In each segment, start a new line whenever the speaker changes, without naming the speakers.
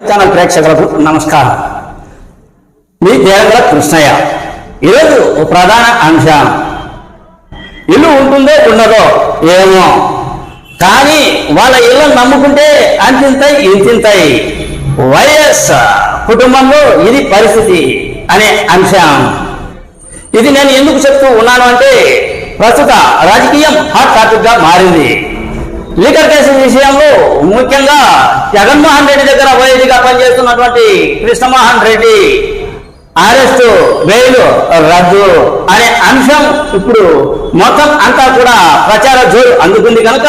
Channel ప్రేక్షకులకు నమస్కారం. మీ దేవగల కృష్ణయ్య. ఈరోజు ఓ ప్రధాన అంశం ఇల్లు ఉంటుందో ఉండదో ఏమో. కానీ వాళ్ళ ఇళ్ళను నమ్ముకుంటే అంతింతాయి ఇంతింతాయి వైఎస్ కుటుంబంలో ఇది పరిస్థితి అనే అంశం. ఇది నేను ఎందుకు చెప్తూ ఉన్నాను అంటే ప్రస్తుత రాజకీయం హాట్ టాపిక్గా మారింది. లీగల్ కేసు విషయంలో ముఖ్యంగా జగన్మోహన్ రెడ్డి దగ్గర వైద్యుగా పనిచేస్తున్నటువంటి కృష్ణమోహన్ రెడ్డి అరెస్టు బెయిల్ రద్దు అనే అంశం ఇప్పుడు మొత్తం అంతా కూడా ప్రచార జోరు అందుకుంది కనుక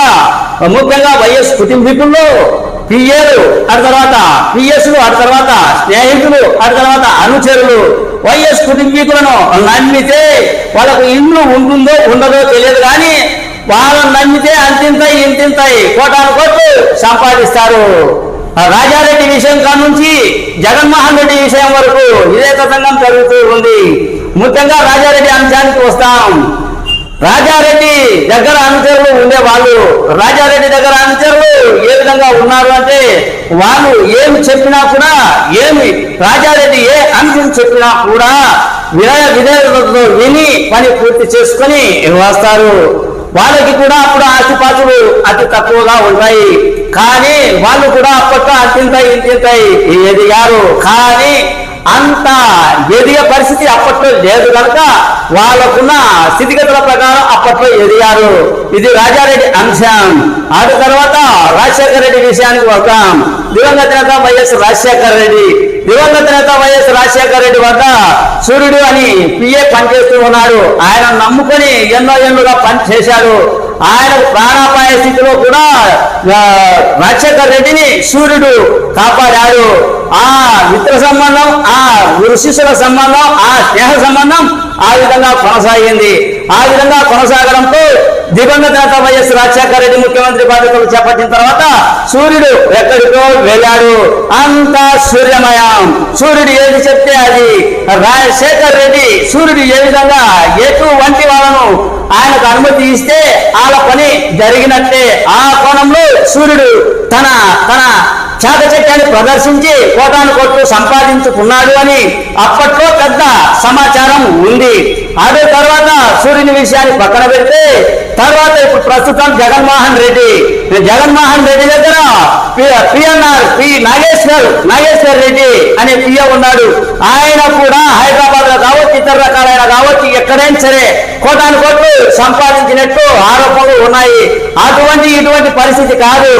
ముఖ్యంగా వైఎస్ కుటుంబీకుల్లో పిఏలు ఆ తర్వాత పిఎస్లు ఆ తర్వాత స్నేహితులు ఆ తర్వాత అనుచరులు వైఎస్ కుటుంబీకులను నమ్మితే వాళ్ళకు ఇల్లు ఉంటుందో ఉండదో తెలియదు కానీ వాళ్ళని నమ్మితే అంతింతాయి ఇంతింతాయి కోటాను కోట్లు సంపాదిస్తారు. రాజారెడ్డి విషయం కాడ నుంచి జగన్మోహన్ రెడ్డి విషయం వరకు ఇదే తతంగం జరుగుతూ ఉంది. ముఖ్యంగా రాజారెడ్డి అంశానికి వస్తాం. రాజారెడ్డి దగ్గర అనుచరులు ఉండే వాళ్ళు రాజారెడ్డి దగ్గర అనుచరులు ఏ విధంగా ఉన్నారు అంటే వాళ్ళు ఏమి చెప్పినా కూడా ఏమి రాజారెడ్డి ఏ అంశం చెప్పినా కూడా వినయ విధేయతతో విని పని పూర్తి చేసుకొని వస్తారు. వాళ్ళకి కూడా అప్పుడు ఆస్తిపాతులు అతి తక్కువగా ఉంటాయి. కానీ వాళ్ళు కూడా అప్పట్లో అంతింతాయి ఇంతింతాయి ఎదిగారు. కానీ అంత ఎదిగే పరిస్థితి అప్పట్లో లేదు కనుక వాళ్ళకున్న స్థితిగతుల ప్రకారం అప్పట్లో ఎదిగారు. ఇది రాజారెడ్డి అంశం. ఆ తర్వాత రాజశేఖర రెడ్డి విషయానికి వద్దాం. దివంగత నేత వైఎస్ రాజశేఖర రెడ్డి. దివంగత నేత వైఎస్ రాజశేఖర రెడ్డి వద్ద సూర్యుడు అని పిఏ పనిచేస్తూ ఉన్నాడు. ఆయన నమ్ముకొని ఎన్నో ఎన్నుగా పని చేశాడు. ఆయన ప్రాణాపాయ స్థితిలో కూడా రాజశేఖర్ రెడ్డిని సూర్యుడు కాపాడాడు. ఆ మిత్ర సంబంధం ఆ గురు శిష్యుల సంబంధం ఆ స్నేహ సంబంధం ఆ విధంగా కొనసాగింది. ఆ విధంగా కొనసాగడంతో దివంగత నేత వైఎస్ రాజశేఖర రెడ్డి ముఖ్యమంత్రి బాధ్యతలు చేపట్టిన తర్వాత సూర్యుడు ఎక్కడికో వెళ్ళాడు. అంతా సూర్యమయం. సూర్యుడు ఏది చెప్తే అది. రాజశేఖర్ రెడ్డి సూర్యుడు ఏ విధంగా ఎటువంటి వాళ్ళను ఆయనకు అనుమతి ఇస్తే వాళ్ళ పని జరిగినట్టే. ఆ కోణంలో సూర్యుడు తన తన చాకచక్యాన్ని ప్రదర్శించి కోటాను కోట్లు సంపాదించుకున్నాడు అని అప్పట్లో పెద్ద సమాచారం ఉంది. అదే తర్వాత సూర్యుని విషయాన్ని పక్కన పెడితే తర్వాత ఇప్పుడు ప్రస్తుతం జగన్మోహన్ రెడ్డి. జగన్మోహన్ రెడ్డి దగ్గర పిఎన్ఆర్ పి నాగేశ్వర్ నాగేశ్వర్ రెడ్డి అనే పిఏ ఉన్నాడు. ఆయన కూడా హైదరాబాద్లో ఇతర రకాలైన కావచ్చు ఎక్కడైనా సరే కోటాను కోట్లు సంపాదించినట్టు ఆరోపణలు ఉన్నాయి. అటువంటి ఇటువంటి పరిస్థితి కాదు.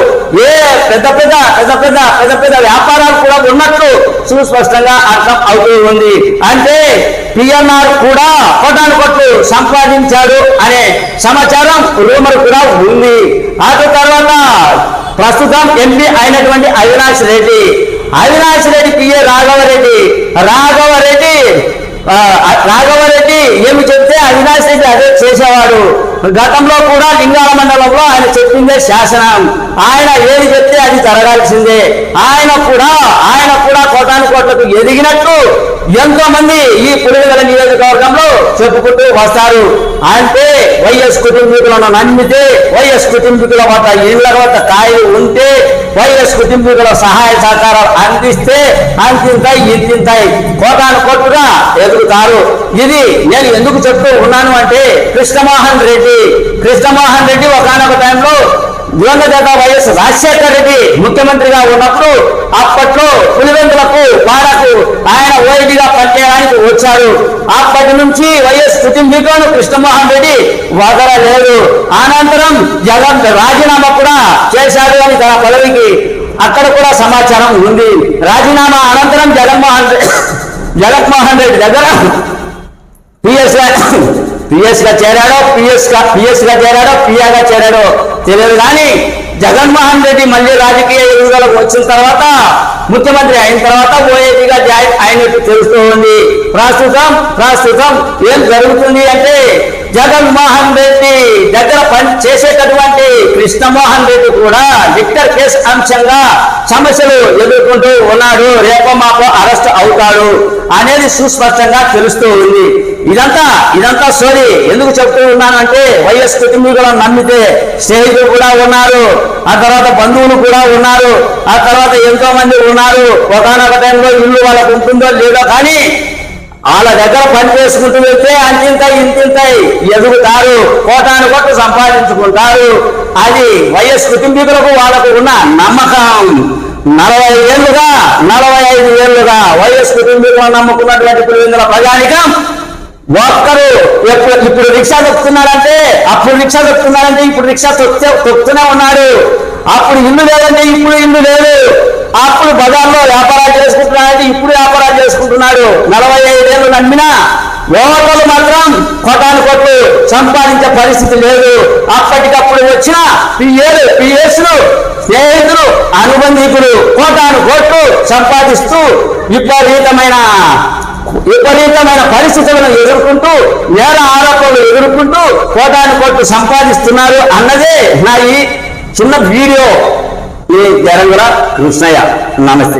ఏ పెద్ద పెద్ద పెద్ద పెద్ద పెద్ద పెద్ద వ్యాపారాలు కూడా ఉన్నట్లు సుస్పష్టంగా అర్థం అవుతూ ఉంది. అంటే పిఎన్ఆర్ కూడా కోటాను కోట్లు సంపాదించాడు అనే సమాచారం రూమర్ కూడా ఉంది. ఆ తర్వాత ప్రస్తుతం ఎంపీ అయినటువంటి అవినాష్ రెడ్డి. అవినాష్ రెడ్డి పిఏ రాఘవరెడ్డి రాఘవరెడ్డి రాఘవరెడ్డి ఏమి చెప్తే అవినాష్ రెడ్డి అదే చేసేవాడు. గతంలో కూడా లింగాల మండలంలో ఆయన చెప్పిందే శాసనం. ఆయన ఏది చెప్తే అది జరగాల్సిందే. ఆయన కూడా ఆయన కూడా కోటాను కోట్లకు ఎదిగినట్టు ఎంతో మంది ఈ పులివెల నియోజకవర్గంలో చెప్పుకుంటూ వస్తారు. అంటే వైఎస్ కుటుంబీకులను నమ్మితే వైఎస్ కుటుంబీకుల వద్ద ఇళ్ళ వద్ద కాయలు ఉంటే వైఎస్ కుటుంబీకుల సహాయ సహకారాలు అందిస్తే అంతింతాయి ఇంతింతాయి. కోటాను కోట్టుగా ఎదుగుతారు. ఇది నేను ఎందుకు చెప్తూ ఉన్నాను అంటే కృష్ణమోహన్ రెడ్డి కృష్ణమోహన్ రెడ్డి ఒకనొక టైంలో దివంగత వైఎస్ రాజశేఖర రెడ్డి ముఖ్యమంత్రిగా ఉన్నప్పుడు అప్పట్లో పులివెందులకు పాడకు ఆయన ఓయిడిగా పనిచేయడానికి వచ్చారు. అప్పటి నుంచి వైఎస్ కుటుంబీకులను కృష్ణమోహన్ రెడ్డి వదలలేదు అనంతరం జగన్ రాజీనామా కూడా చేశాడు అని తన పదవికి. అక్కడ కూడా సమాచారం ఉంది. రాజీనామా అనంతరం జగన్మోహన్ జగన్మోహన్ రెడ్డి దగ్గర పిఎస్ పిఎస్గా చేరాడో పిఎస్గా పిఎస్గా చేరాడో పిఆగా చేరాడో తెలియదు కానీ జగన్మోహన్ రెడ్డి మళ్ళీ రాజకీయ ఎదుగుదలకు వచ్చిన తర్వాత ముఖ్యమంత్రి అయిన తర్వాత ఓఏపీగా జాయిన్ అయినట్టు తెలుస్తూ ఉంది. ప్రస్తుతం ప్రస్తుతం ఏం జరుగుతుంది అంటే జగన్మోహన్ రెడ్డి దగ్గర పని చేసేటటువంటి కృష్ణమోహన్ రెడ్డి కూడా విక్టర్ కేసు అంశంగా సమస్యలు ఎదుర్కొంటూ ఉన్నాడు. రేపో మాపో అరెస్ట్ అవుతాడు అనేది సుస్పష్టంగా తెలుస్తూ ఉంది. ఇదంతా ఇదంతా సోది ఎందుకు చెప్తూ ఉన్నానంటే వైఎస్ కుటుంబీకులను నమ్మితే స్నేహితులు కూడా ఉన్నారు ఆ తర్వాత బంధువులు కూడా ఉన్నారు ఆ తర్వాత ఎంతో మంది ఉన్నారు. ఒకనొక టైంలో ఇల్లు వాళ్ళకు ఉంటుందో లేదో కానీ వాళ్ళ దగ్గర పని చేసుకుంటూ వెళ్తే అంతింత ఇంతింతాయి. ఎదుగుతారు కోటాను కొట్టు సంపాదించుకుంటారు. అది వైఎస్ కుటుంబీకులకు వాళ్ళకు ఉన్న నమ్మకం. నలభై ఏళ్ళుగా నలభై ఐదు ఏళ్ళుగా వైఎస్ కుటుంబీకులను నమ్ముకున్నటువంటి పులివెందుల ప్రజానికం. ఒక్కరు ఎప్పుడు ఇప్పుడు రిక్షా తొక్కుతున్నారంటే అప్పుడు రిక్షా తొక్కుతున్నారంటే ఇప్పుడు రిక్షా తొక్కితే తొక్కుతూనే ఉన్నాడు అప్పుడు ఇల్లు లేదంటే ఇప్పుడు ఇల్లు లేదు. ఆకులు బజార్లో వ్యాపారాలు చేసుకుంటున్నాడంటే ఇప్పుడు వ్యాపారాలు చేసుకుంటున్నాడు. నలభై ఐదేళ్ళు నమ్మినా ఓటర్లు మాత్రం కొట్టాను కొట్టు సంపాదించే పరిస్థితి లేదు. అప్పటికప్పుడు వచ్చిన పిఏలు పిఎస్లు స్నేహితులు అనుబంధికులు కోటాను కొట్టు సంపాదిస్తూ విపరీతమైన విపరీతమైన పరిస్థితులను ఎదుర్కొంటూ నేర ఆరోపణలు ఎదుర్కొంటూ కోటాను కొట్టు సంపాదిస్తున్నారు అన్నదే నా ఈ చిన్న వీడియో. ఈ తెలంగాణ కృష్ణయ్య. నమస్తే.